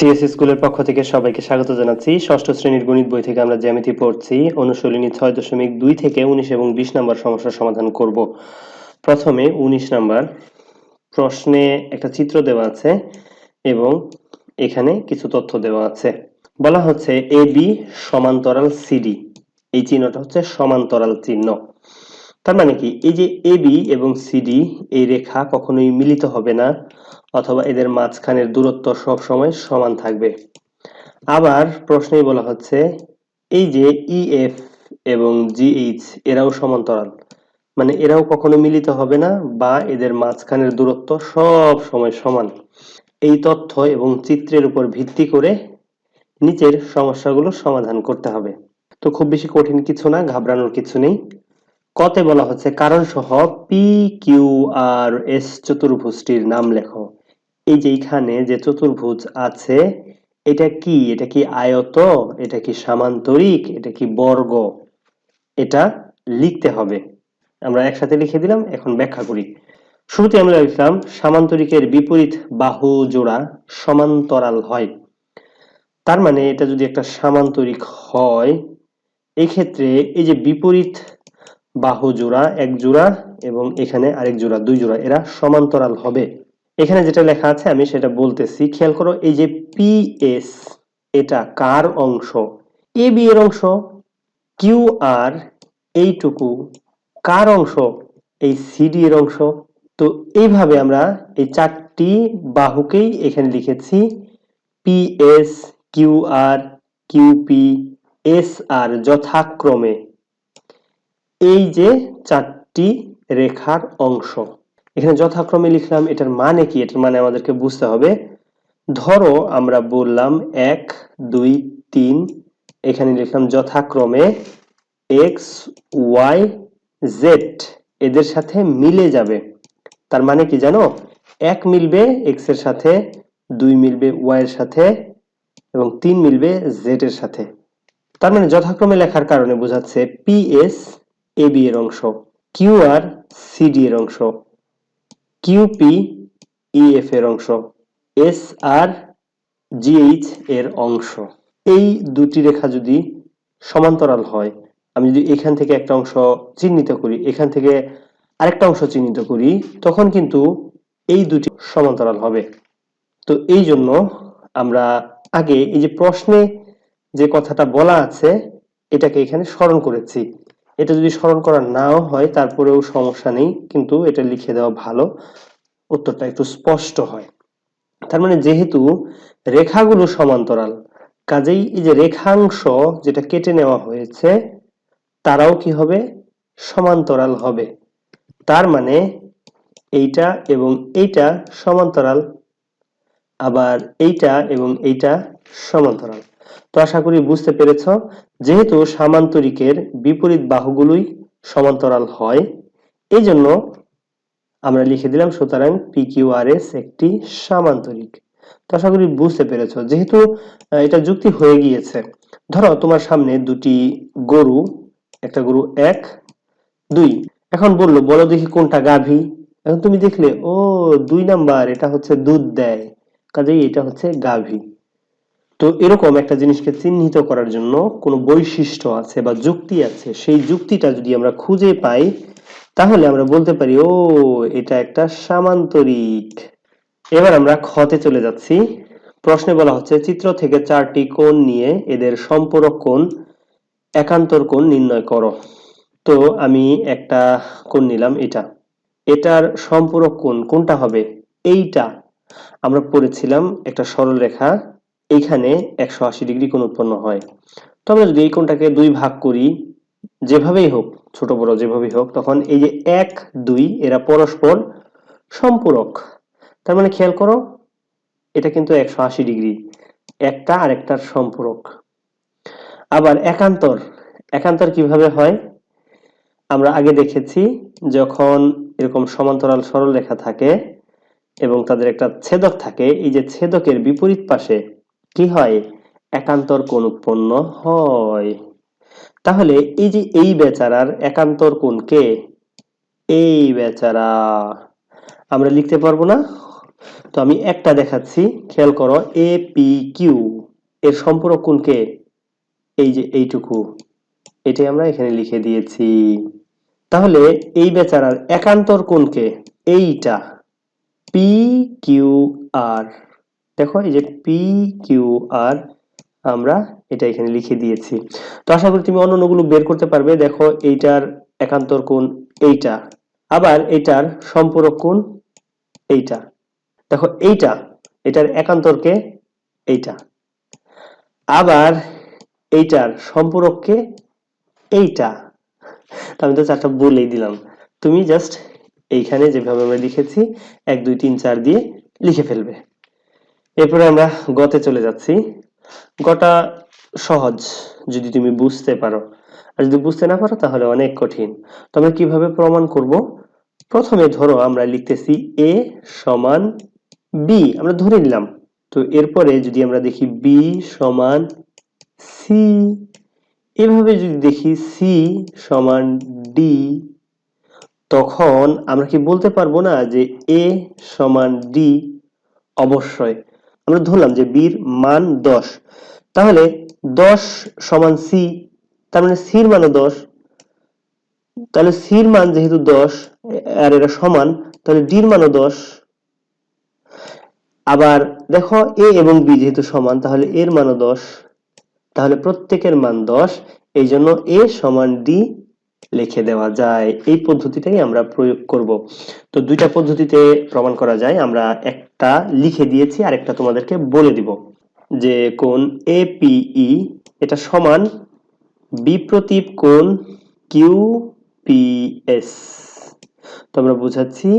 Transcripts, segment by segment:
CS স্কুলের পক্ষ থেকে সবাইকে স্বাগত জানাচ্ছি। ষষ্ঠ শ্রেণির গণিত বই থেকে আমরা জ্যামিতি পড়ছি। অনুশীলনী ছয় দশমিক দুই থেকে উনিশ এবং বিশ নম্বর সমস্যার সমাধান করব। প্রথমে উনিশ নাম্বার প্রশ্নে একটা চিত্র দেওয়া আছে এবং এখানে কিছু তথ্য দেওয়া আছে। বলা হচ্ছে এ বি সমান্তরাল সিডি। এই চিহ্নটা হচ্ছে সমান্তরাল চিহ্ন। তার মানে কি? এই যে এ বি এবং সিডি, এই রেখা কখনোই মিলিত হবে না। অথবা এদের মাঝখানের দূরত্ব সব সময় সমান থাকবে। আবার প্রশ্নেই বলা হচ্ছে, এই যে ইএফ এবং জিএইচ এরাও সমান্তরাল মানে এরাও কখনো মিলিত হবে না বা এদের মাঝখানের দূরত্ব সব সময় সমান। এই তথ্য এবং চিত্রের উপর ভিত্তি করে নিচের সমস্যাগুলো সমাধান করতে হবে। তো খুব বেশি কঠিন কিছু না, ঘাবড়ানোর কিছু নেই। কতে বলা হচ্ছে কারণ সহ পি কিউ আর এস চতুর্ভুজটির নাম লেখো। এই যে এখানে যে চতুর্ভুজ আছে, এটা কি? এটা কি আয়ত? এটা কি সামান্তরিক? এটা কি বর্গ? এটা লিখতে হবে। আমরা একসাথে লিখে দিলাম, এখন ব্যাখ্যা করি। শুরুতে আমরা লিখলাম, সামান্তরিকের বিপরীত বাহু জোড়া সমান্তরাল হয়। তার মানে এটা যদি একটা সামান্তরিক হয়, এক্ষেত্রে এই যে বিপরীত বাহু জোড়া, এক জোড়া এবং এখানে আরেক জোড়া, দুই জোড়া, এরা সমান্তরাল হবে। এখানে যেটা লেখা আছে, আমি সেটা বলতেছি। খেয়াল করো, এই যে পি এস এটা কার অংশ? এ বি এর অংশ কিউ আর এইটুকু কার অংশ? এই সিডি এর অংশ। তো এইভাবে আমরা এই চারটি বাহুকেই এখানে লিখেছি। P S Q R QP S R যথাক্রমে। এই যে চারটি রেখার অংশ। এখানে যথাক্রমে লিখলাম, এটার মানে কি? এটার মানে আমাদেরকে বুঝতে হবে। ধরো আমরা বললাম এক, দুই, তিন, এখানে লিখলাম যথাক্রমে এক্স ওয়াই জেড এদের সাথে মিলে যাবে। তার মানে কি জানো? এক মিলবে এক্সের সাথে, দুই মিলবে ওয়াই এর সাথে, এবং তিন মিলবে জেড এর সাথে। তার মানে যথাক্রমে লেখার কারণে বোঝাচ্ছে পি এস এ বি এর অংশ কিউ আর সিডি এর অংশ। কিউপি ইএফ এর অংশ এস আর জিএইচ এর অংশ। এই দুটি রেখা যদি সমান্তরাল হয়, আমি যদি এখান থেকে একটা অংশ চিহ্নিত করি, এখান থেকে আরেকটা অংশ চিহ্নিত করি, তখন কিন্তু এই দুটি সমান্তরাল হবে। তো এই জন্য আমরা আগে এই যে প্রশ্নে যে কথাটা বলা আছে, এটাকে এখানে স্মরণ করেছি। এটা যদি স্মরণ করা নাও হয়, তারপরেও সমস্যা নেই, কিন্তু এটা লিখে দেওয়া ভালো। উত্তরটা একটু স্পষ্ট হয়। তার মানে যেহেতু রেখাগুলো সমান্তরাল, কাজেই এই যে রেখাংশ যেটা কেটে নেওয়া হয়েছে, তারাও কি হবে? সমান্তরাল হবে। তার মানে এইটা এবং এইটা সমান্তরাল আবার এইটা এবং এইটা সমান্তরাল। তো আশা করি বুঝতে পেরেছ, যেহেতু সামান্তরিকের বিপরীত বাহুগুলোই সমান্তরাল হয় এই জন্য আমরা লিখে দিলাম সুতরাং পি কিউ আর এস একটি সামান্তরিক। তো আশা করি বুঝতে পেরেছ, যেহেতু এটা যুক্তি হয়ে গিয়েছে। ধরো তোমার সামনে দুটি গরু, একটা গরু এক, দুই। এখন বলল, বলো দেখি কোনটা গাভী। এখন তুমি দেখলে, ও, দুই নাম্বার, এটা হচ্ছে দুধ দেয়। কাজেই এটা হচ্ছে গাভী। তো এরকম একটা জিনিসকে চিহ্নিত করার জন্য কোনো বৈশিষ্ট্য আছে বা যুক্তি আছে, সেই যুক্তিটা যদি আমরা খুঁজে পাই, তাহলে আমরা বলতে পারি, ও, এটা একটা সামান্তরিক। এবার আমরা খতে চলে যাচ্ছি। প্রশ্নে বলা হচ্ছে, চিত্র থেকে চারটি কোণ নিয়ে এদের সম্পূরক কোণ, একান্তর কোণ নির্ণয় করো। তো আমি একটা কোণ নিলাম, এটা। এটার সম্পূরক কোণ কোনটা হবে? এইটা। আমরা পড়েছিলাম একটা সরল রেখা, এইখানে একশো আশি ডিগ্রি কোণ উৎপন্ন হয়। তো আমরা যদি এই কোণটাকে দুই ভাগ করি, যেভাবেই হোক, ছোট বড় যেভাবেই হোক, তখন এই যে এক, দুই, এরা পরস্পর সম্পূরক। তার মানে খেয়াল করো, এটা কিন্তু একশো আশি ডিগ্রি। একটা আর একটার সম্পূরক। আবার একান্তর একান্তর কীভাবে হয়? আমরা আগে দেখেছি, যখন এরকম সমান্তরাল সরল রেখা থাকে এবং তাদের একটা ছেদক থাকে। এই যে ছেদকের বিপরীত পাশে কি হয়? একান্তর কোণ উৎপন্ন হয়। তাহলে এই যে এই বেচারার একান্তর কোণ কে? এই বেচারা। আমরা লিখতে পারব না? তো আমি একটা দেখাচ্ছি। খেয়াল করো, এ, পি, কিউ এর সম্পূরক কোণকে এই যে এইটুকু। এটাই আমরা এখানে লিখে দিয়েছি। তাহলে এই বেচারার একান্তর কোণকে এইটা। পি কিউ আর দেখো এই যে পি কিউ আর আমরা এটা এখানে লিখে দিয়েছি। তো আশা করি তুমি অন্য অন্যগুলো বের করতে পারবে। দেখো এইটার একান্তর কোণ এইটা, আবার এইটার সম্পূরক কোণ এইটা। দেখো এইটা, এটার একান্তরকে এইটা, আবার এইটার সম্পূরককে এইটা। আমি তো চারটা বলেই দিলাম। তুমি জাস্ট এইখানে যেভাবে আমরা লিখেছি, এক, দুই, তিন, চার দিয়ে লিখে ফেলবে। এরপরে আমরা গতে চলে যাচ্ছি। গটা সহজ, যদি তুমি বুঝতে পারো। আর যদি বুঝতে না পারো, তাহলে অনেক কঠিন। তো আমরা কীভাবে প্রমাণ করব? প্রথমে ধরো, আমরা লিখতেছি এ সমান বি। আমরা ধরে নিলাম। তো এরপরে যদি আমরা দেখি বি সমান সি, এভাবে যদি দেখি সি সমান ডি তখন আমরা কি বলতে পারব না যে এ সমান ডি অবশ্যই? আমরা ধরলাম যে বির মান দশ। তাহলে দশ সমান সি তার মানে সির মানও দশ। তাহলে সির মান যেহেতু দশ, আর এটা সমান, তাহলে ডির মানও দশ। আবার দেখো এ এবং বি যেহেতু সমান, তাহলে এর মানও দশ। তাহলে প্রত্যেকের মান দশ এই জন্য এ সমান ডি লিখে দেওয়া যায়। এই পদ্ধতিটাই আমরা প্রয়োগ করব। তো দুইটা পদ্ধতিতে প্রমাণ করা যায়। আমরা একটা লিখে দিয়েছি আর একটা তোমাদেরকে বলে দিব যে কোণ এপিই এটা সমান বিপ্রতীপ কোণ কিউ পিএস তো আমরা বুঝাচ্ছি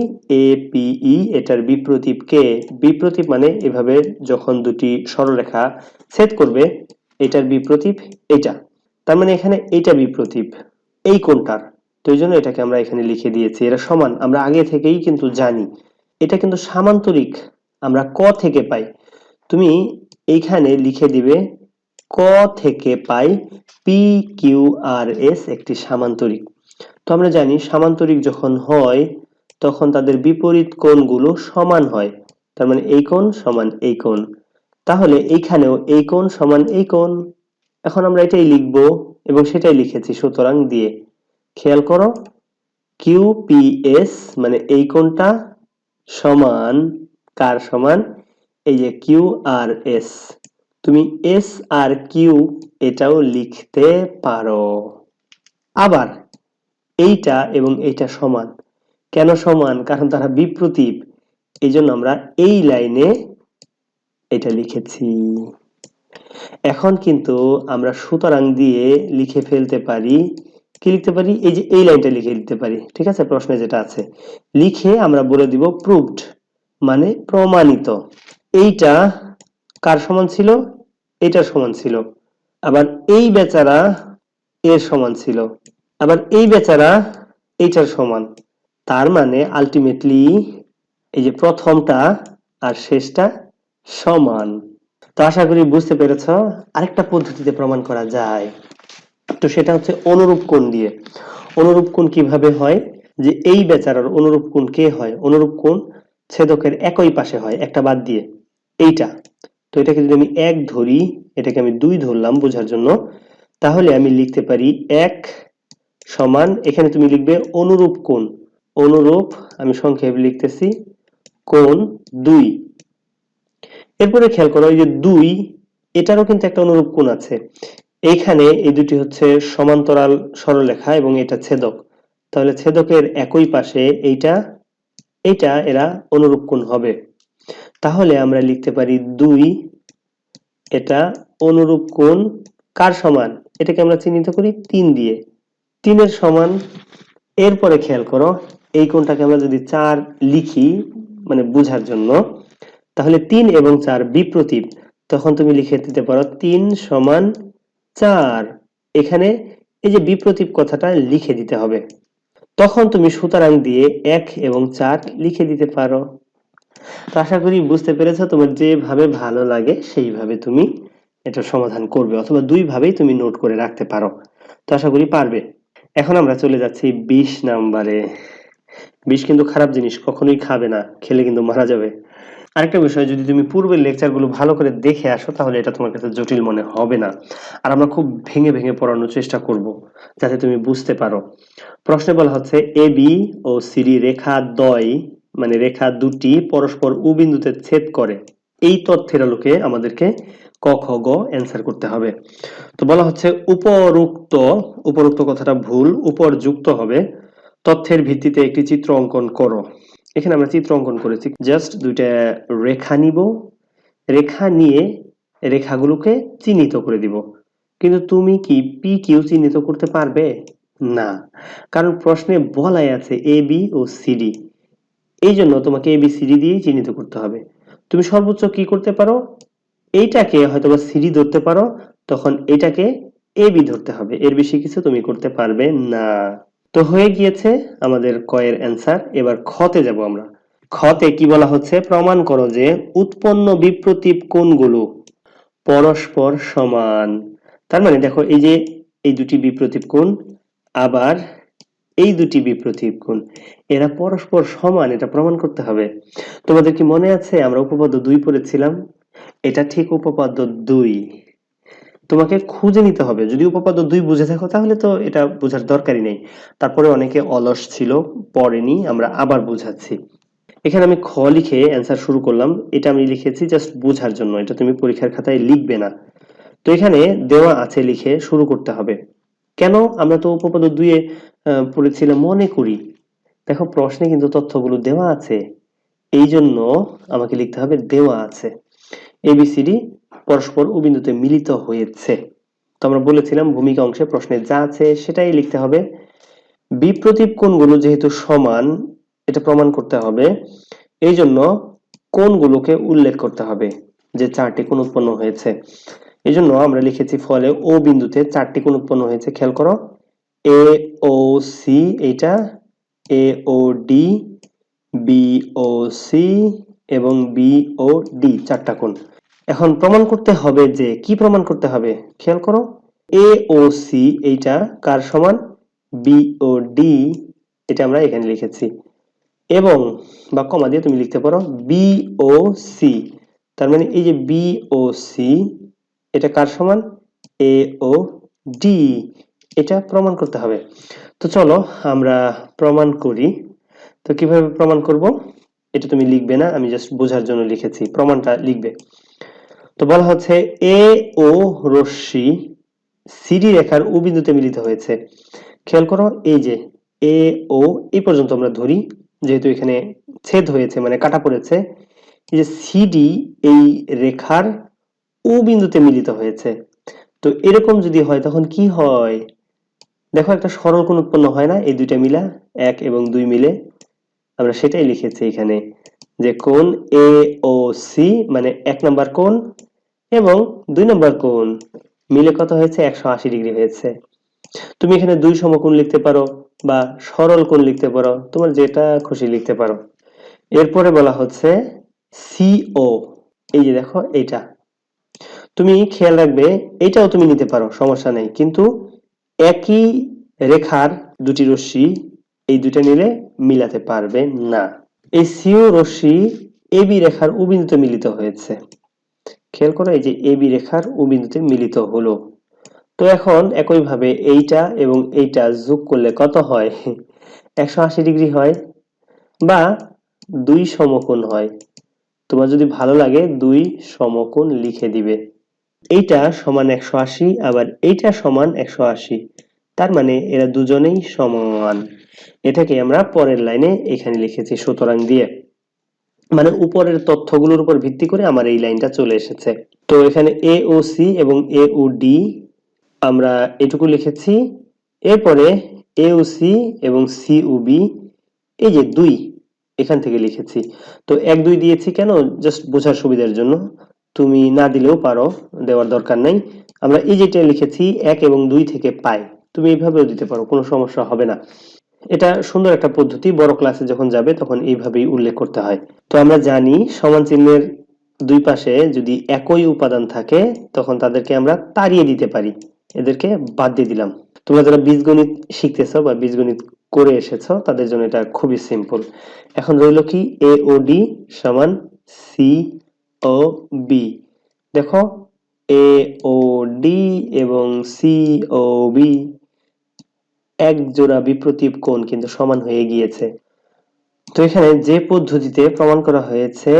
এপিই এটার বিপ্রতীপ কে? বিপ্রতীপ মানে এভাবে যখন দুটি সরলরেখা ছেদ করবে, এটার বিপ্রতীপ এটা তার মানে এখানে এইটা বিপ্রতীপ এই কোণটার তো এই জন্য এটাকে আমরা এখানে লিখে দিয়েছি। এরা সমান, আমরা আগে থেকেই কিন্তু জানি। এটা কিন্তু সামান্তরিক, আমরা ক থেকে পাই। তুমি এইখানে লিখে দিবে, ক থেকে পাই পি কিউ আর এস একটি সামান্তরিক। তো আমরা জানি সামান্তরিক যখন হয়, তখন তাদের বিপরীত কোণগুলো সমান হয়। তার মানে এই কোণ সমান এই কোণ। তাহলে এইখানেও এই কোণ সমান এই কোণ। এখন আমরা এটাই লিখব। এবং সেটাই লিখেছি, সুতরাং দিয়ে। খেয়াল করো, কিউ পি এস মানে এই কোণটা সমান, কার সমান? এই যে কিউ আর এস। তুমি এস আর কিউ এটাও লিখতে পারো। আবার এইটা এবং এইটা সমান। কেন সমান? কারণ তারা বিপ্রতীপ। এই জন্য আমরা এই লাইনে এটা লিখেছি। এখন কিন্তু আমরা সুতরাং দিয়ে লিখে ফেলতে পারি, কি লিখতে পারি? এই যে এই লাইনটা লিখে দিতে পারি, ঠিক আছে? প্রশ্নে যেটা আছে, লিখে আমরা বলে দিব প্রুভড মানে প্রমাণিত। এইটা কার সমান ছিল? এটার সমান ছিল। আবার এই বেচারা এর সমান ছিল। আবার এই বেচারা এইটার সমান। তার মানে আলটিমেটলি এই যে প্রথমটা আর শেষটা সমান। তো আশা করি বুঝতে পেরেছ, আরেকটা পদ্ধতিতে প্রমাণ করা যায়। তো সেটা হচ্ছে অনুরূপ কোণ দিয়ে। অনুরূপ কোণ কীভাবে হয়? যে এই বেচারার অনুরূপ কোণ কে হয়? অনুরূপ কোণ ছেদকের একই পাশে হয়, একটা বাদ দিয়ে। এইটা। তো এটাকে যদি আমি এক ধরি, এটাকে আমি দুই ধরলাম বোঝার জন্য, তাহলে আমি লিখতে পারি এক সমান, এখানে তুমি লিখবে অনুরূপ কোণ। অনুরূপ, আমি সংক্ষেপে লিখতেছি, কোণ দুই। এরপরে খেয়াল করো, এই যে দুই, এটারও কিন্তু একটা অনুরূপ কোণ আছে। এইখানে এই দুটি হচ্ছে সমান্তরাল সরলরেখা এবং এটা ছেদক। তাহলে ছেদকের একই পাশে এইটা এইটা এরা অনুরূপ কোণ হবে। তাহলে আমরা লিখতে পারি দুই, এটা অনুরূপ কোণ কার সমান? এটাকে আমরা চিহ্নিত করি তিন দিয়ে। তিনের সমান, এরপরে খেয়াল করো, এই কোণটাকে আমরা যদি চার লিখি মানে বুঝার জন্য তাহলে তিন এবং চার বিপ্রতীপ তখন তুমি লিখে দিতে পারো তিন সমান চার। এখানে এই যে বিপ্রতীপ কথাটা লিখে দিতে হবে। তখন তুমি সুতরাং দিয়ে এক এবং চার লিখে দিতে পারো। তো আশা করি বুঝতে পেরেছ, তোমার যেভাবে ভালো লাগে সেইভাবে তুমি এটা সমাধান করবে অথবা দুই ভাবেই তুমি নোট করে রাখতে পারো। তো আশা করি পারবে। এখন আমরা চলে যাচ্ছি বিশ নাম্বারে। বিষ কিন্তু খারাপ জিনিস, কখনোই খাবে না, খেলে কিন্তু মারা যাবে। আরেকটা বিষয়, যদি তুমি পূর্বের লেকচারগুলো ভালো করে দেখে আসো, তাহলে এটা তোমার কাছে জটিল মনে হবে না। আর আমরা খুব ভেঙে ভেঙে পড়ানোর চেষ্টা করব, যাতে তুমি বুঝতে পারো। প্রশ্নে বলা হচ্ছে, এ, বি ও সিডি রেখা দ্বয় মানে রেখা দুটি পরস্পর উ বিন্দুতে ছেদ করে। এই তথ্যের আলোকে আমাদেরকে ক, খ, গ অ্যান্সার করতে হবে। তো বলা হচ্ছে, উপরুক্ত উপরুক্ত কথাটা ভুল উপর যুক্ত হবে। তথ্যের ভিত্তিতে একটি চিত্র অঙ্কন করো। এখানে আমরা চিত্র অঙ্কন করেছি। জাস্ট দুইটা রেখা নিব। রেখা নিয়ে রেখাগুলোকে চিহ্নিত করে দিব। কিন্তু তুমি কি পি কিউ চিহ্নিত করতে পারবে? না। কারণ প্রশ্নে বলাই আছে এ বি ও সিডি এই জন্য তোমাকে এ বি সিডি দিয়ে চিহ্নিত করতে হবে। তুমি সর্বোচ্চ কি করতে পারো? এইটাকে হয়তো বা সিডি ধরতে পারো। তখন এটাকে এ বি ধরতে হবে। এর বেশি কিছু তুমি করতে পারবে না। তো হয়ে গিয়েছে আমাদের কয়ের অ্যান্সার। এবার খতে যাব আমরা। খতে কি বলা হচ্ছে? প্রমাণ করো যে উৎপন্ন বিপ্রতীপ কোণগুলো পরস্পর সমান। তার মানে দেখো, এই যে এই দুটি বিপ্রতীপ কোণ, আবার এই দুটি বিপ্রতীপ কোণ, এরা পরস্পর সমান, এটা প্রমাণ করতে হবে। তোমাদের কি মনে আছে? আমরা উপপাদ্য দুই পড়েছিলাম। এটা ঠিক উপপাদ্য দুই। তোমাকে খুঁজে নিতে হবে। যদি উপপাদ্য দুই বুঝে থাকো তাহলে তো এটা বোঝার দরকারই নেই। তারপরে অনেকে অলস ছিল পড়েনি আমরা আবার বুঝাচ্ছি। এখানে আমি খ লিখে অ্যান্সার শুরু করলাম। এটা আমি লিখেছি জাস্ট বোঝার জন্য এটা তুমি পরীক্ষার খাতায় লিখবে না। তো এখানে দেওয়া আছে লিখে শুরু করতে হবে। কেন আমরা তো উপপাদ্য আহ, পড়েছিলাম মনে করি? দেখো প্রশ্নে কিন্তু তথ্যগুলো দেওয়া আছে। এই জন্য আমাকে লিখতে হবে দেওয়া আছে। এবিসিডি পরস্পর ও মিলিত হয়েছে। তো আমরা বলেছিলাম ভূমিকা অংশে প্রশ্নে যা আছে সেটাই লিখতে হবে। বিপ্রতীপ কোণগুলো যেহেতু সমান, এটা প্রমাণ করতে হবে। এই জন্য কোণগুলোকে উল্লেখ করতে হবে যে চারটি কোণ উৎপন্ন হয়েছে। এই জন্য আমরা লিখেছি ফলে ও বিন্দুতে চারটি কোণ উৎপন্ন হয়েছে। খেয়াল করো, এ, ও, সি, এইটা, A, O, D, B, O, C এবং বি, ও, ডি, চারটা কোণ। এখন প্রমাণ করতে হবে যে কি প্রমাণ করতে হবে। খেয়াল করো এ ও সি এইটা কার সমান? বি ও ডি এটা আমরা এখানে লিখেছি। এবং বা কমা দিয়ে তুমি লিখতে পারো বি ও সি তার মানে এই যে বি ও সি এটা কার সমান? এ ও ডি এটা প্রমাণ করতে হবে। তো চলো আমরা প্রমাণ করি। তো কীভাবে প্রমাণ করব? এটা তুমি লিখবে না, আমি জাস্ট বোঝার জন্য লিখেছি। প্রমাণটা লিখবে। তো বলা হচ্ছে এ ও রশ্মি সিডি রেখার ও বিন্দুতে মিলিত হয়েছে। খেয়াল করো, এই যে এ ও এই পর্যন্ত আমরা ধরি, যেহেতু এখানে ছেদ হয়েছে মানে কাটা পড়েছে যে সিডি এই রেখার ও বিন্দুতে মিলিত হয়েছে। তো এরকম যদি হয়, তখন কি হয়? দেখো, একটা সরল কোণ উৎপন্ন হয় না, এই দুইটা মিলা, এক এবং দুই মিলে। আমরা সেটাই লিখেছি এখানে যে কোণ এ ও সি মানে এক নাম্বার কোণ এবং দুই নম্বর কোণ, মিলে কত হয়েছে? একশো আশি ডিগ্রি হয়েছে। তুমি এখানে দুই সমকোণ লিখতে পারো বা সরল কোণ লিখতে পারো, তোমার যেটা খুশি লিখতে পারো। এরপরে বলা হচ্ছে সিও এই যে দেখো এইটা। তুমি খেয়াল রাখবে, এটাও তুমি নিতে পারো, সমস্যা নেই। কিন্তু একই রেখার দুটি রশ্মি, এই দুইটা নিলে মিলাতে পারবে না। এই সিও রশ্মি এবি রেখার ও বিন্দুতে মিলিত হয়েছে। খেয়াল করো, এই যে এবি রেখার ও বিন্দুতে মিলিত হলো। তো এখন একইভাবে এইটা এবং এইটা যোগ করলে কত হয়? একশো আশি ডিগ্রি হয় বা দুই সমকোণ হয়। তোমার যদি ভালো লাগে, দুই সমকোণ লিখে দিবে। এইটা সমান একশো আশি, আবার এইটা সমান একশো আশি। তার মানে এরা দুজনেই সমান। এটাকে আমরা পরের লাইনে এখানে লিখেছি সুতরাং দিয়ে। মানে উপরের তথ্যগুলোর উপর ভিত্তি করে আমার এই লাইনটা চলে এসেছে। তো এখানে এ ও সি এবং এ ও ডি আমরা এটুকু লিখেছি। এরপরে এ ও সি এবং সি ও বি এই যে দুই এখান থেকে লিখেছি। তো এক, দুই দিয়েছি কেন? জাস্ট বোঝার সুবিধার জন্য। তুমি না দিলেও পারো, দেওয়ার দরকার নাই। আমরা এই যেটা লিখেছি, এক এবং দুই থেকে পাই। তুমি এইভাবেও দিতে পারো, কোনো সমস্যা হবে না। এটা সুন্দর একটা পদ্ধতি, বড় ক্লাসে যখন যাবে তখন এইভাবেই উল্লেখ করতে হয়। তো আমরা জানি সমান চিহ্নের দুই পাশে যদি একই উপাদান থাকে, তখন তাদেরকে আমরা তাড়িয়ে দিতে পারি। এদেরকে বাদ দিয়ে দিলাম। তোমরা যারা বীজগণিত শিখতেছ বা বীজগণিত করে এসেছ, তাদের জন্য এটা খুবই সিম্পল এখন রইল কি? এ ও ডি সমান সি ও বি দেখো এ ও ডি এবং সি ও বি এক জোড়া বিপ্রতীপ কোণ কিন্তু সমান হয়ে গিয়েছে। তো এখানে যে পদ্ধতিতে প্রমাণ করা হয়েছে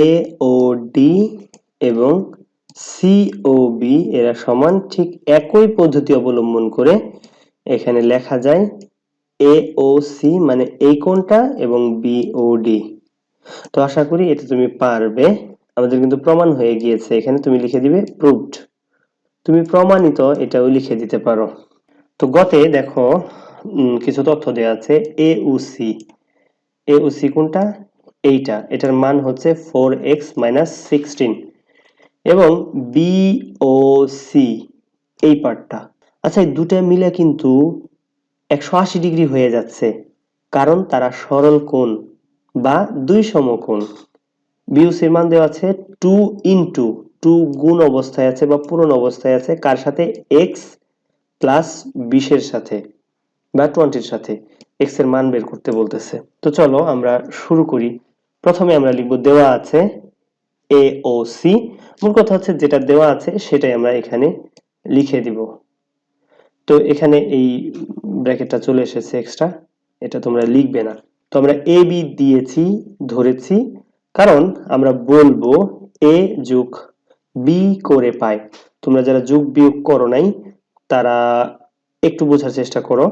এ ও ডি এবং সি ও বি এরা সমান, ঠিক একই পদ্ধতি অবলম্বন করে এখানে লেখা যায় এ ও সি মানে এই কোণটা এবং বি ও ডি তো আশা করি এটা তুমি পারবে। আমাদের কিন্তু প্রমাণ হয়ে গিয়েছে। এখানে তুমি লিখে দিবে প্রুভড তুমি প্রমাণিত এটাও লিখে দিতে পারো। তো গতে দেখো কিছু তথ্য দেওয়া আছে এ সি এ সি কোনটা? এইটা। এটার মান হচ্ছে ফোর এক্স মাইনাস সিক্সটিন এবং বি ও সি এই পার্টটা। আচ্ছা এই দুটো মিলে কিন্তু একশো আশি ডিগ্রি হয়ে যাচ্ছে। কারণ তারা সরল কোণ বা দুই সমকোণ। বিউসির মান দেওয়া আছে টু ইন্টু টু গুণ অবস্থায় আছে বা পূরণ অবস্থায় আছে। কার সাথে? এক্স প্লাস বিশের সাথে বা টোয়েন্টির সাথে এক্সের মান বের করতে বলতেছে। তো চলো আমরা শুরু করি। প্রথমে আমরা লিখব দেওয়া আছে এ ও সি মূল কথা হচ্ছে যেটা দেওয়া আছে সেটাই আমরা এখানে লিখে দিব। তো এখানে এই ব্র্যাকেটটা চলে এসেছে এক্সট্রা এটা তোমরা লিখবে না। তো আমরা এ বি দিয়েছি, ধরেছি, কারণ আমরা বলব এ যোগ বি করে পাই। তোমরা যারা যোগ বিয়োগ করো নাই তারা একটু বোঝার চেষ্টা করো।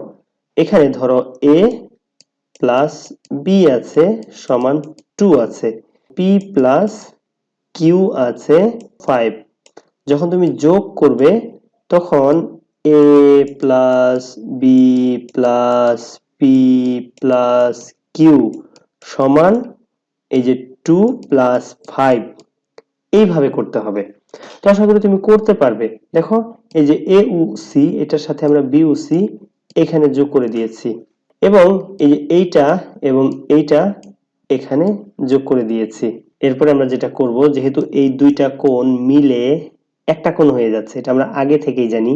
এখানে ধরো এ প্লাস বি আছে সমান টু আছে। পি প্লাস কিউ আছে ফাইভ যখন তুমি যোগ করবে, তখন A plus B plus P plus Q সমান এই যে টু প্লাস ফাইভ এইভাবে করতে হবে। তো আশা করি তুমি করতে পারবে। দেখো, এই যে এ উ সি এটার সাথে আমরা বি উ সি এখানে যোগ করে দিয়েছি। এবং এই যে এইটা এবং এইটা এখানে যোগ করে দিয়েছি। এরপরে আমরা যেটা করব, যেহেতু এই দুইটা কোণ মিলে একটা কোণ হয়ে যাচ্ছে, এটা আমরা আগে থেকেই জানি,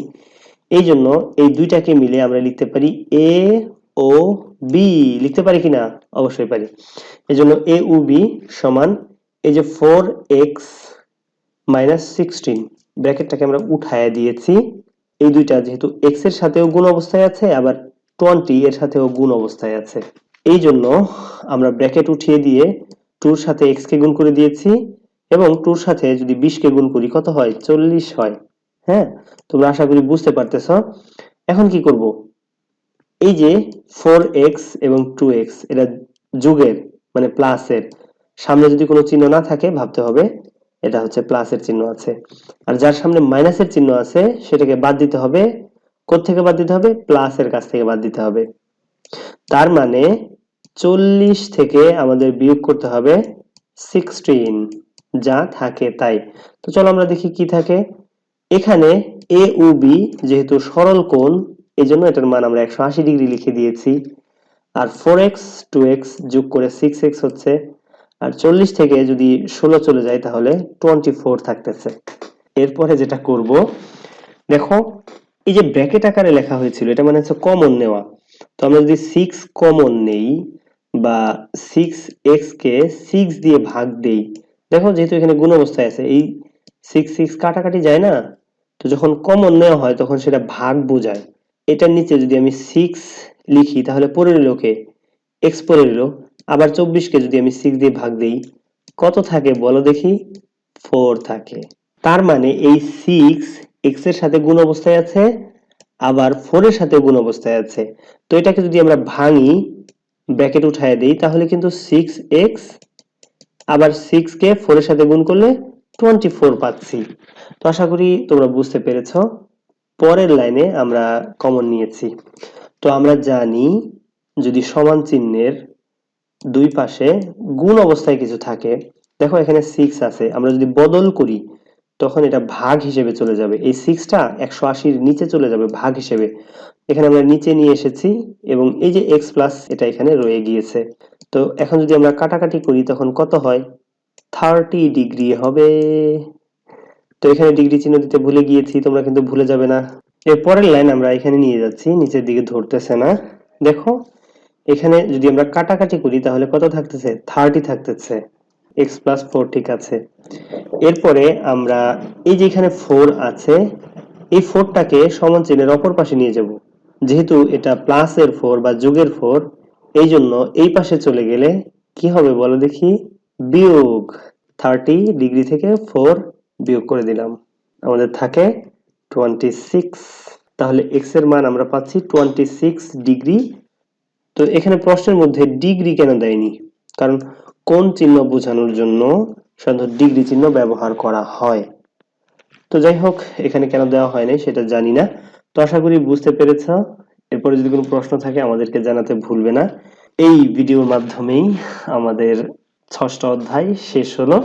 এই জন্য এই দুইটাকে মিলে আমরা লিখতে পারি এ ও বি লিখতে পারি অবশ্যই পারি। এ ও বি সমান এই যে ফোর এক্স মাইনাস সিক্সটিন। ব্র্যাকেটটাকে আমরা উঠায় দিয়েছি। এই দুইটা যেহেতু এক্সের সাথেও গুণ অবস্থায় আছে, আবার টোয়েন্টি এর সাথেও গুণ অবস্থায় আছে। এই জন্য আমরা ব্র্যাকেট উঠিয়ে দিয়ে টুর সাথে এক্স কে গুণ করে দিয়েছি এবং টুর সাথে যদি বিশ কে গুণ করি, কত হয়? চল্লিশ হয়। হ্যাঁ? তোমরা আশা করি বুঝতে পারতেছ। এখন কি করব? এই যে ফোর এক্স এবং টু এক্স এটা যুগের মানে প্লাসের সামনে যদি কোনো চিহ্ন না থাকে, ভাবতে হবে এটা হচ্ছে প্লাসের চিহ্ন আছে। আর যার সামনে মাইনাসের চিহ্ন আছে, সেটাকে বাদ দিতে হবে। থেকে বাদ দিতে হবে? প্লাসের কাছ থেকে বাদ দিতে হবে। তার মানে চল্লিশ থেকে আমাদের বিয়োগ করতে হবে সিক্সটিন যা থাকে তাই। তো চলো আমরা দেখি কি থাকে। এখানে এ ও বি যেহেতু সরল কোণ এই জন্য এটার মান আমরা একশো আশি ডিগ্রি লিখে দিয়েছি। আর ফোর এক্স টু এক্স যোগ করে সিক্স এক্স হচ্ছে আর চল্লিশ থেকে যদি ষোলো চলে যায় তাহলে টোয়েন্টি ফোর থাকতেছে। এরপরে যেটা করব, দেখো, এই যে ব্র্যাকেট আকারে লেখা হয়েছিল, এটা মানে হচ্ছে কমন নেওয়া। তো আমরা যদি সিক্স কমন নেই বা সিক্স এক্স কে সিক্স দিয়ে ভাগ দেই, দেখো যেহেতু এখানে গুণ অবস্থায় আছে, এই সিক্স সিক্স কাটাকাটি যায় না? তো যখন কমন নেওয়া হয়, তখন সেটা ভাগ বোঝায়। এটার নিচে যদি আমি সিক্স লিখি, তাহলে পরে লোকে এক্স পরে আবার চব্বিশকে যদি আমি সিক্স দিয়ে ভাগ দিই, কত থাকে বলো দেখি? ফোর থাকে। তার মানে এই সিক্স এক্সের সাথে গুণ অবস্থায় আছে, আবার ফোর এর সাথে গুণ অবস্থায় আছে। তো এটাকে যদি আমরা ভাঙি ব্র্যাকেট উঠায় দিই, তাহলে কিন্তু সিক্স এক্স আবার সিক্স কে ফোর এর সাথে গুণ করলে টোয়েন্টি ফোর পাচ্ছি। তো আশা করি তোমরা বুঝতে পেরেছ। পরের লাইনে আমরা কমন নিয়েছি। তো আমরা জানি যদি সমান চিহ্নের দুই পাশে গুণ অবস্থায় কিছু থাকে। দেখো এখানে সিক্স আছে। আমরা যদি বদল করি, তখন এটা ভাগ হিসেবে চলে যাবে। এই সিক্সটা একশো আশির নিচে চলে যাবে ভাগ হিসেবে। এখানে আমরা নিচে নিয়ে এসেছি এবং এই যে এক্স প্লাস এটা এখানে রয়ে গিয়েছে। তো এখন যদি আমরা কাটাকাটি করি, তখন কত হয়? থার্টি ডিগ্রি হবে। তো এখানে ডিগ্রি চিহ্ন দিতে ভুলে গিয়েছি, তোমরা কিন্তু ভুলে যাবে না। এর পরের লাইন আমরা এখানে নিয়ে যাচ্ছি, নিচের দিকে ধরতেছে না। দেখো এখানে যদি আমরা কাটাকাটি করি, তাহলে কত থাকতেছে? থার্টি থাকতেছে। এক্স প্লাস ফোর ঠিক আছে। এরপরে আমরা এই যে এখানে ফোর আছে, এই ফোরটাকে সমান চিহ্নের অপর পাশে নিয়ে যাব। যেহেতু এটা প্লাসের ফোর বা যোগের ফোর এই জন্য এই পাশে চলে গেলে কি হবে বলো দেখি? বিয়োগ থার্টি ডিগ্রি থেকে ফোর বিয়োগ করে দিলাম। আমাদের থাকে টোয়েন্টি সিক্স তাহলে এক্সের মান আমরা পাচ্ছি টোয়েন্টি সিক্স ডিগ্রি তো এখানে প্রশ্নের মধ্যে ডিগ্রি কেন দেয়নি? কারণ কোন চিহ্ন বোঝানোর জন্য সাধারণত ডিগ্রি চিহ্ন ব্যবহার করা হয়? তো যাই হোক, এখানে কেন দেওয়া হয় নাই সেটা জানি না। তো আশা করি বুঝতে পেরেছ। এরপরে যদি কোনো প্রশ্ন থাকে আমাদেরকে জানাতে ভুলবে না। এই ভিডিওর মাধ্যমেই আমাদের ষষ্ঠ অধ্যায় শেষ হলো।